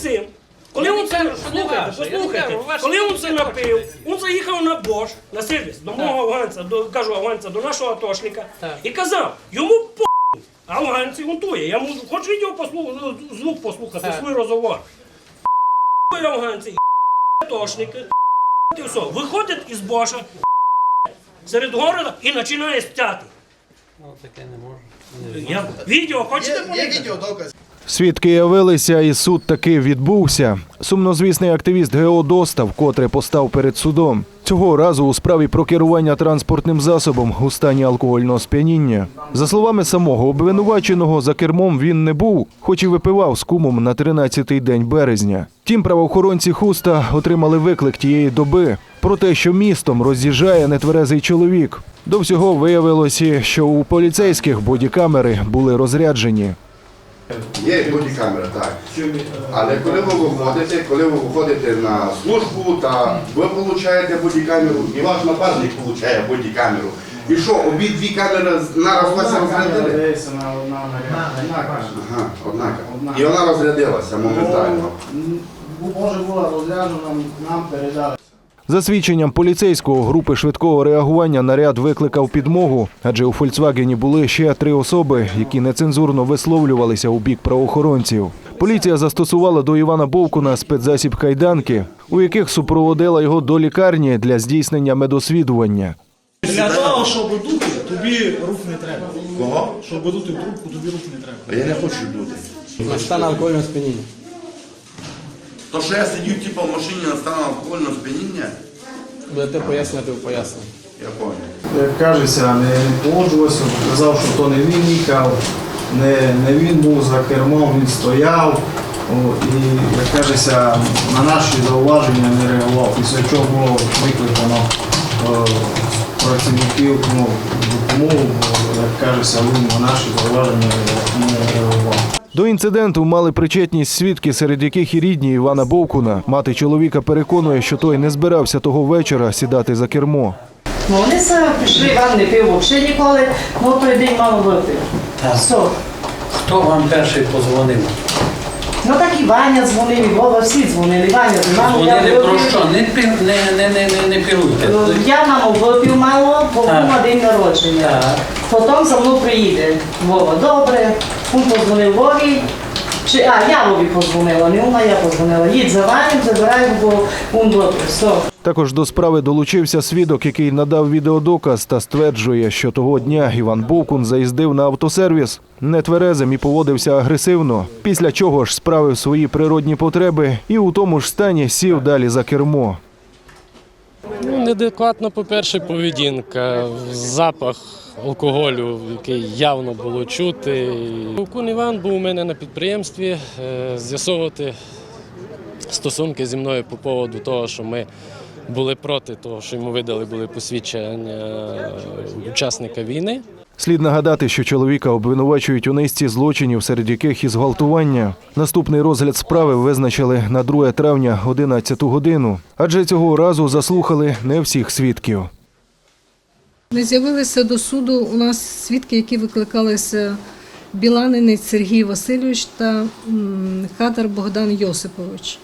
цим. Коли він це слухайте, послухайте, коли він це напив, він заїхав на Бош, на сервіс, до мого афганця, до кажу афганця, до нашого атошника, і казав, йому по а афганці гунтує. Я можу, хоч відео послухати, звук послухати, свій розговор. П***й афганці, атошники, і все. Виходить із Боша серед города і починає стяти. Ну, таке не можу. Я відео хочете Є, є подивитися? відеодоказ. Свідки явилися, і суд таки відбувся. Сумнозвісний активіст ГО Достав, котре постав перед судом. Цього разу у справі про керування транспортним засобом у стані алкогольного сп'яніння. За словами самого обвинуваченого, за кермом він не був, хоч і випивав з кумом на 13-й день березня. Тім правоохоронці хуста отримали виклик тієї доби про те, що містом роз'їжджає нетверезий чоловік. До всього виявилося, що у поліцейських бодікамери були розряджені. Є бодікамера, так. Але коли ви виходите, коли ви виходите на службу, та ви получаєте бодікамеру, і ваш напарник получає бодікамеру. І що, обидві камери нараз вас розрядили? Ага, однака. І вона розрядилася моментально. Може була розряджена, нам передали. За свідченням поліцейського групи швидкого реагування наряд викликав підмогу, адже у Фольксвагені були ще три особи, які нецензурно висловлювалися у бік правоохоронців. Поліція застосувала до Івана Бовкуна спецзасіб кайданки, у яких супроводила його до лікарні для здійснення медосвідування. Для того, щоб дути, тобі рук не треба. Кого? Щоб дути в трубку, тобі рук не треба. А я не хочу дути. Стан алкогольного сп'яніння. То, що я сидів типу, в машині на стану алкогольного сп'яніння, Будете пояснювати поясненні. я понял. Як кажеться, не погоджувався, казав, що то не він їхав, не, не він був за кермом, він стояв. О, і, як кажеться, на наші зауваження не реагував. Після чого було викликано е, працівників ну, допомогу, бо, як кажеться, він на наші зауваження не реагував. До інциденту мали причетність свідки, серед яких і рідні Івана Бовкуна. Мати чоловіка переконує, що той не збирався того вечора сідати за кермо. Ну, вони самі прийшли, Іван не пив взагалі ніколи, ну той день мало випив. Все. Хто вам перший позвонив? Ну так і Ваня дзвонив, і Вова, всі дзвонили. Ваня, ти маму я Дзвонили про що? Не, пі- не, не, не, не, не піруйте. Е, Я маму випив мало, бо Так. був на день народження. Так. Потім за мною приїде Вова. Добре, він позвонив Вові. Чи, а, я Вові позвонила, не вона, я позвонила. Їдь за Ваню, забирай, бо він випив. Все. Також до справи долучився свідок, який надав відеодоказ та стверджує, що того дня Іван Бовкун заїздив на автосервіс нетверезим і поводився агресивно, після чого ж справив свої природні потреби і у тому ж стані сів далі за кермо. Ну, неадекватна, по-перше, поведінка, запах алкоголю, який явно було чути. Кун Іван був у мене на підприємстві е, з'ясовувати стосунки зі мною по поводу того, що ми були проти того, що йому видали були посвідчення е, учасника війни. Слід нагадати, що чоловіка обвинувачують у низці злочинів, серед яких і зґвалтування. Наступний розгляд справи визначили на 2 травня 11 годину, адже цього разу заслухали не всіх свідків. Не з'явилися до суду у нас свідки, які викликалися Біланинець Сергій Васильович та м, Хатар Богдан Йосипович.